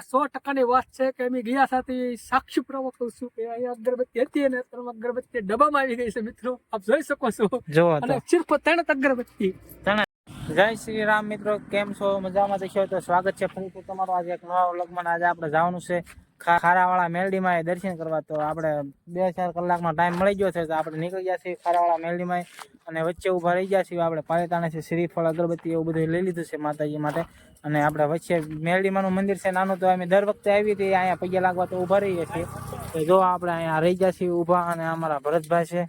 સો ટકાની વાત છે કે અમે ગયા સાથે સાક્ષી પ્રવક કહું છું કે અહીંયા અગરબત્તી હતી અને અગરબત્તી ડબ્બામાં આવી ગઈ છે મિત્રો. આપ જોઈ શકો છો. અને સિર્ફ ત્રણ અગરબત્તી. જય શ્રી રામ મિત્રો, કેમ છો? મજામાં છો? તો સ્વાગત છે ફરીથી તમારું આજે એક નવા વ્લોગમાં. આજે આપણે જવાનું છે ખારાવાળા મેલડીમાં દર્શન કરવા. તો આપણે બે ચાર કલાકનો ટાઈમ મળી ગયો છે, તો આપણે નીકળી ગયા છીએ ખારાવાળા મેલડીમાં અને વચ્ચે ઊભા રહી ગયા છીએ. આપણે પાલિતાણા છે, શ્રીફળ, અગરબત્તી એવું બધું લઈ લીધું છે માતાજી માટે. અને આપણે વચ્ચે મેલડીમાનું મંદિર છે, નાનું. તો અમે દર વખતે આવી હતી, અહીંયા પૈયા લાગવા તો ઊભા રહીએ છીએ. તો જો આપણે અહીંયા રહી ગયા છીએ ઊભા અને અમારા ભરતભાઈ છે.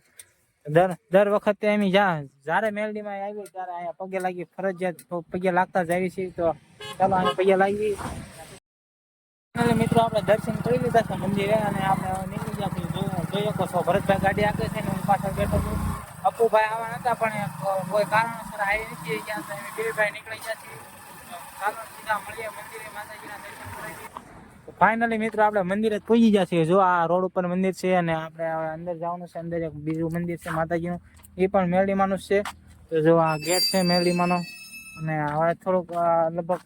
દર દર વખતે એમ જા, જ્યારે મેલડીમાં આવી ત્યારે અહીંયા પગે લાગી ફરજિયાત પગે લાગતા જ આવી છીએ. તો ચાલો અહીંયા પગે લાગી. મિત્રો, આપણે દર્શન કરી લીધા છે મંદિરે અને આપણે નીકળી ગયા છીએ જોઈ શકો છો. ભરતભાઈ ગાડી આગળ છે ને હું પાછળ બેઠો છું. અપુભાઈ આવવા હતા પણ કોઈ કારણોસર આવી નથી. ગયા તો અમે બે ભાઈ નીકળી ગયા છીએ. ચાલો સીધા મળીએ મંદિરે માતાજીના દર્શન કરાવીએ. ફાઇનલી મિત્રો, આપણે મંદિરે પહોંચી ગયા છીએ. જો આ રોડ ઉપર મંદિર છે અને આપણે અંદર જવાનું છે, અંદર એક બીજું મંદિર છે, માતાજીનું. એ પણ મેરડીમાનું છે. તો જો આ ગેટ છે મેરડીમાનો અને હવે થોડુંક લગભગ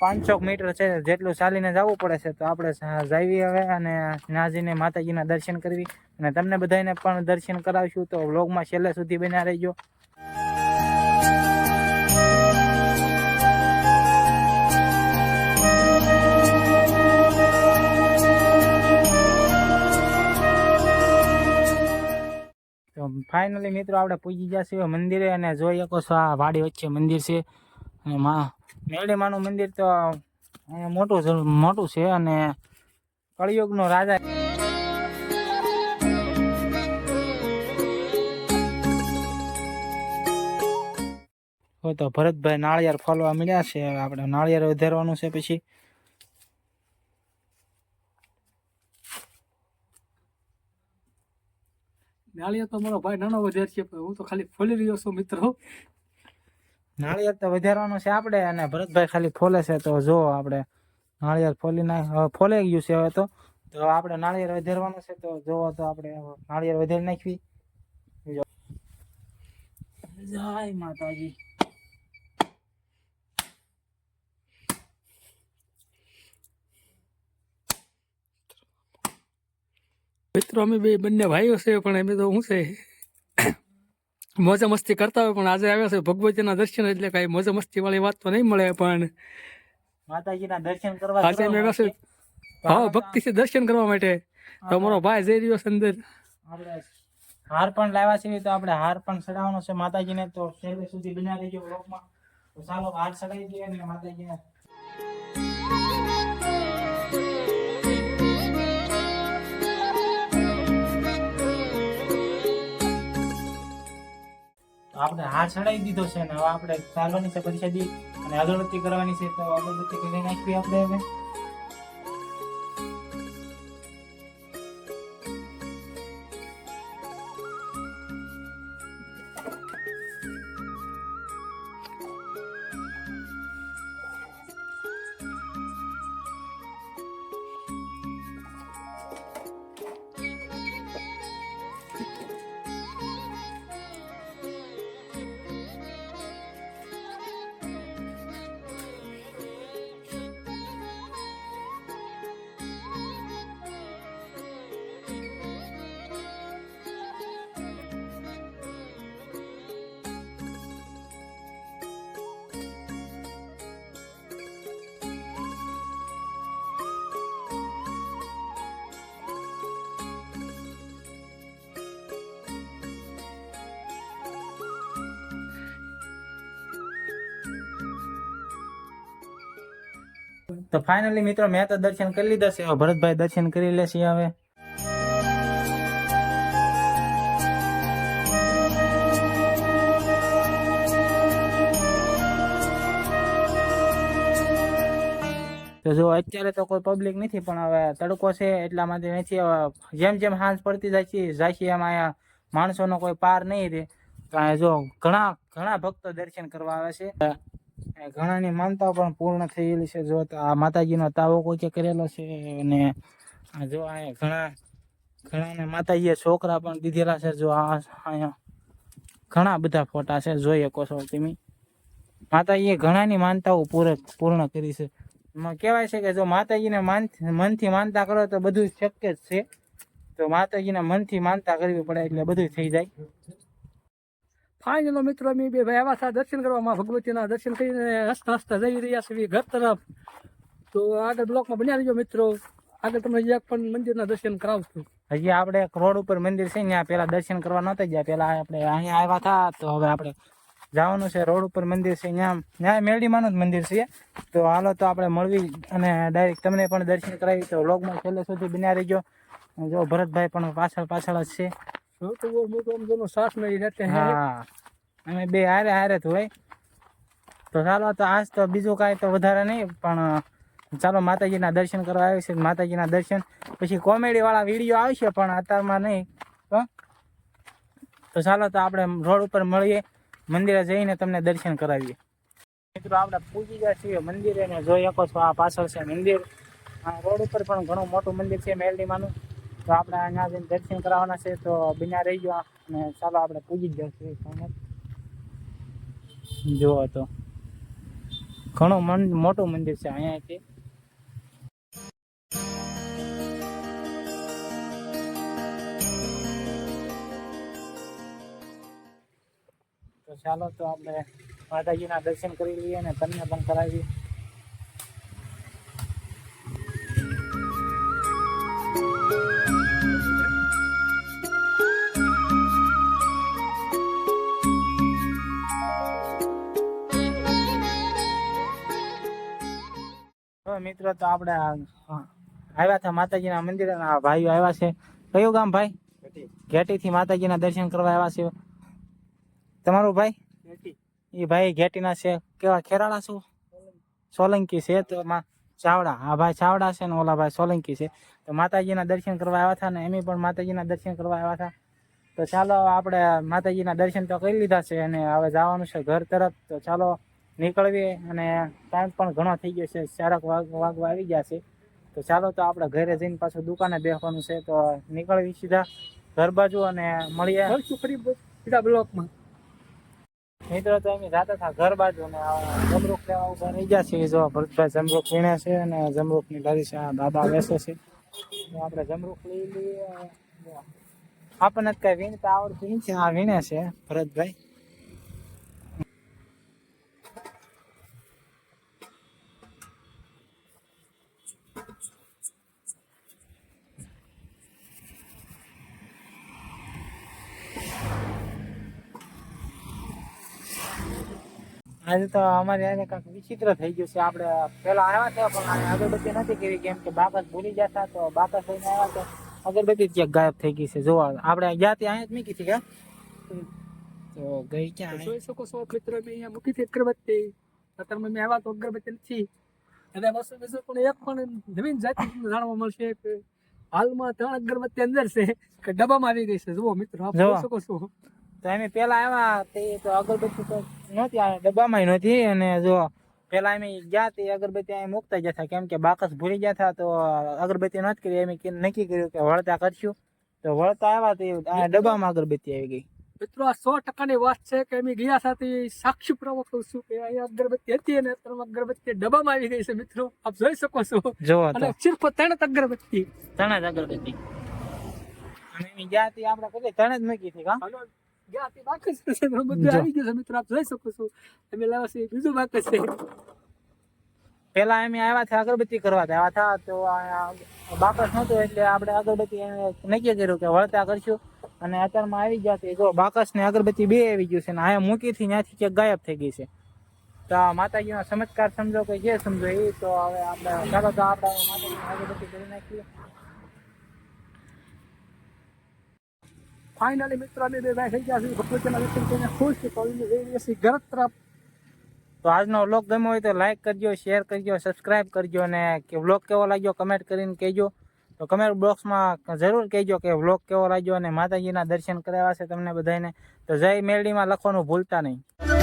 પાંચસો મીટર છે જેટલું ચાલીને જવું પડે છે. તો આપણે જઈએ હવે અને નાજીને માતાજીના દર્શન કરવી. અને તમને બધાને પણ દર્શન કરાવીશું. તો વ્લોગમાં છેલ્લે સુધી બન્યા રહેજો. ફાઇનલી મિત્રો આપણે પૂજી ગયા છીએ મંદિરે અને જોઈ શકો છો આ વાડી વચ્ચે મંદિર છે. અને મા મેળીમાનું મંદિર તો મોટું મોટું છે અને કળિયુગનો રાજા તો ભરતભાઈ નાળિયેર ફોલવા મળ્યા છે. આપણે નાળિયેર વધારવાનું છે પછી. નાળિયેર તો મારો ભાઈ નાનો વધારે છે હું તો ખાલી ફોલી રહ્યો છું મિત્રો. નાળિયેર તો વધારવાનું છે આપણે અને ભરતભાઈ ખાલી ફોલે છે તો જો આપણે નાળિયેર ફોલી ના હવે ફોલાઈ ગયું છે હવે તો. તો આપણે નાળિયેર વધારવાનું છે તો જોવો તો આપણે નાળિયેર વધારી નાખવી. જય માતાજી. મિત્રો અમે બે બંને ભાઈઓ છે પણ એમ તો શું છે? મોજા મસ્તી કરતા હોય પણ આજે આવ્યા છે ભગવતીના દર્શન એટલે કાંઈ મોજા મસ્તી વાળી વાત તો નહીં મળે પણ માતાજીના દર્શન કરવા આજે અમે આવ્યા છે. ભાવ ભક્તિથી દર્શન કરવા માટે. તમારો ભાઈ જઈ રહ્યો છે અંદર. હાર પણ લાવ્યા છે તો આપણે હાર પણ ચડાવવાનો છે. માતાજીને તો છેલ્લે સુધી બન્યા રહેજો બ્લોકમાં તો ચાલો હાર ચડાવી દઈએ અને માતાજીને આપણે હા ચડાવી દીધો છે ને હવે આપણે ચાલવાની છે પરિષદી અને અગરબત્તી કરવાની છે, તો અગરબત્તી કરી નાખીએ આપણે હવે. તો ફાઇનલી મિત્રો, મેં તો દર્શન કરી લીધા છે. ભરતભાઈ દર્શન કરી લેશે હવે. તો જો અત્યારે તો કોઈ પબ્લિક નથી, પણ હવે તડકો છે એટલા માટે નથી. જેમ જેમ સાંજ પડતી જાય છે જાય છે એમ અહીંયા માણસોનો કોઈ પાર નહીં રહે. જો ઘણા ઘણા ભક્તો દર્શન કરવા આવે છે. ઘણાની માનતાઓ પણ પૂર્ણ થયેલી છે. જો આ માતાજીનો તાવો કોઈ કરેલો છે અને જો અહીંયા ઘણા, ઘણાને માતાજીએ છોકરા પણ દીધેલા છે. જો આ અહીંયા ઘણા બધા ફોટા છે. જોઈ શકો છો તમે. માતાજીએ ઘણાની માનતાઓ પૂરે, પૂર્ણ કરી છે. એમાં કહેવાય છે કે જો માતાજીને માન, મનથી માનતા કરો તો બધું શક્ય જ છે. તો માતાજીને મનથી માનતા કરવી પડે એટલે બધું થઈ જાય. ફાઇનલ મિત્રો, અમે બે ભાઈ આવ્યા હતા દર્શન કરવામાં, ભગવતીના દર્શન કરીને હસતા હસતા જઈ રહ્યા છીએ ઘર તરફ. તો આગળ બ્લોકમાં બન્યા રહીજો મિત્રો. આગળ તમને એક પણ મંદિરના દર્શન કરાવશું. હજી આપણે એક રોડ ઉપર મંદિર છે ત્યાં પેલા દર્શન કરવા નહોતા ગયા, પેલા આપણે અહીંયા આવ્યા હતા, તો હવે આપણે જવાનું છે રોડ ઉપર મંદિર છે ત્યાં ત્યાં મેરડીમાંનું જ મંદિર છે. તો હાલો તો આપણે મળવી અને ડાયરેક્ટ તમને પણ દર્શન કરાવી તો વ્લોગમાં છેલ્લે સુધી બન્યા રહીજો. જો ભરતભાઈ પણ પાછળ પાછળ જ છે. તો બહુ મોટો આમ જેનો શ્વાસ નહીં રહેતે હે. હા. અમે બે હારે હારે હોય. તો ચાલો તો આજ તો બીજું કાંઈ તો વધારે નહીં, પણ ચાલો માતાજીના દર્શન કરવા આવ્યું છે, માતાજીના દર્શન. પછી કોમેડી વાળા વીડિયો આવશે, પણ અત્યારમાં નહીં? તો ચાલો, તો આપણે રોડ ઉપર મળીએ, મંદિરે જઈને તમને દર્શન કરાવીએ. મિત્રો, આપણે પૂજી ગયા છીએ મંદિરે જોઈ શકો છો, આ પાછળ છે મંદિર. આ રોડ ઉપર પણ ઘણું મોટું મંદિર છે મેરડીમાંનું તો આપણે અહીંયા જઈને દર્શન કરાવવાના છે, તો બિના રહી ગયો અને ચાલો આપણે પૂજી જ જશું. જુઓ તો. ઘણું મોટું મંદિર છે અહીંયાથી. તો ચાલો તો આપણે માતાજીના દર્શન કરી લઈએ અને તમને પણ કરાવીએ. તો મિત્રો તો આપણે આવ્યા હતા માતાજીના મંદિરે અને આ ભાઈઓ આવ્યા છે. કયું ગામ ભાઈ? ઘેટીથી માતાજીના દર્શન કરવા આવ્યા છે. તમારું ભાઈ? એ ભાઈ ઘેટીના છે. કેવા ખેરાળા શું સોલંકી. છે તો માં ચાવડા. આ ભાઈ ચાવડા છે ને ઓલા ભાઈ સોલંકી છે. તો માતાજીના દર્શન કરવા આવ્યા હતા ને એમ પણ માતાજીના દર્શન કરવા આવ્યા હતા. તો ચાલો આપણે માતાજીના દર્શન તો કરી લીધા છે અને હવે જવાનું છે ઘર તરફ. તો ચાલો નીકળવીએ અને ટાઈમ પણ ઘણો થઈ ગયો છે. ચારક વાગ વાગવા આવી ગયા છે. તો ચાલો તો આપણે ઘરે જઈને પાછું દુકાને બેસવાનું છે. તો નીકળવી સીધા ઘર બાજુ અને મળીએ. સીધા બ્લોકમાં. મિત્રો તો અમે જાતા હતા ઘર બાજુ ને જમરૂખ લેવા ઊભા રહી ગયા છે જો ભરતભાઈ જમરૂખ વીણે છે અને જમરૂખની લારી છે આ દાદા બેસે છે. આપણે જમરૂખ લઈ લઈએ. આપણને કઈ વીણતા આવડતું નથી. આ વીણે છે ભરતભાઈ. આજે તો અમારે યારે કાંઈક વિચિત્ર થઈ ગયું છે. આપણે પેલા આવ્યા હતા પણ આ અગરબત્તી નથી કરી કેમ કે બાકસ ભૂલી જતા તો બાકસ લઈને આવ્યા તો અગરબત્તી જ ક્યાંક ગાયબ થઈ ગઈ છે. જોવા આપણે ગયા ત્યાં અહીંયા જ મૂકી હતી કે તો ગઈ ક્યાં? જોઈ શકો છો મિત્રો મેં અહીંયા મૂકી હતી અગરબત્તી. અત્યારે મેં આવ્યા તો અગરબત્તી નથી. અને વસ્તુ બીજું પણ એક પણ નવીન જાતિ જાણવા મળશે કે હાલમાં ત્રણ અગરબત્તી અંદર છે કે ડબ્બામાં આવી ગઈ છે. જુઓ મિત્રો આપ જુઓ. જોઈ શકો છો. તો અમે પેલા આવ્યા તે તો અગરબત્તી તો નહોતી આ ડબ્બામાં નહોતી. અને જો પેલા અમે ગયા તે અગરબત્તી અહીં મૂકતા ગયા હતા. કેમ કે બાકસ ભૂલી ગયા હતા તો અગરબત્તી નથી કરી અમે કે- નક્કી કર્યું કે વળતા કરશું. તો વળતા આવ્યા તે આ ડબ્બામાં અગરબત્તી આવી ગઈ. મિત્રો આ સો ટકાની વાત છે કે અમે ગયા સાથે સાક્ષી પ્રવક કહું છું કે અહીંયા અગરબત્તી હતી અને અગરબત્તી ડબ્બામાં આવી ગઈ છે. મિત્રો આપ જોઈ શકો છો. જો અને સિર્ફ ત્રણ જ અગરબત્તી. ત્રણ જ અગરબત્તી. અને અમે ગયા તે આપણે કેટલી ત્રણ જ મૂકી હતી કા? હાલો, ગયા તે બાકી છે બધું આવી ગયું છે. મિત્રો આપ જોઈ શકો છો. અમે લાવ્યા છે બીજું બાકી છે. પેલા અમે આવ્યા હતા અગરબત્તી કરવા. આવ્યા હતા તો બાકસ નહોતું એટલે આપણે અગરબત્તી નક્કી કર્યું કે વળતા કરશું. અને અત્યારમાં આવી ગયા છે. જો બાકસ ને અગરબત્તી બે આવી ગયું છે ને અહીંયા મૂકી થી ત્યાંથી ક્યાંક ગાયબ થઈ ગઈ છે. તો આ માતાજીનો ચમત્કાર સમજો કે જે સમજો એ તો હવે આપણે ચાલો તો આપણે માતાજીની અગરબત્તી કરી નાખીએ. ફાઇનલી મિત્રો અમે બે થઈ ગયા છે. ભગવતીના દર્શન ખુશ છે તો અમે જઈ રહ્યા છીએ. તરફ. તો આજનો વ્લોગ ગમ્યો હોય તો લાઈક કરજો શેર કરજો સબસ્ક્રાઇબ કરજો અને કે વ્લોગ કેવો લાગ્યો કમેન્ટ કરીને કહેજો. તો કમેન્ટ બોક્સમાં જરૂર કહેજો કે વ્લોગ કેવો લાગ્યો અને માતાજીના દર્શન કરાવ્યા છે તમને બધાને તો જય મેરડીમાં લખવાનું ભૂલતા નહીં.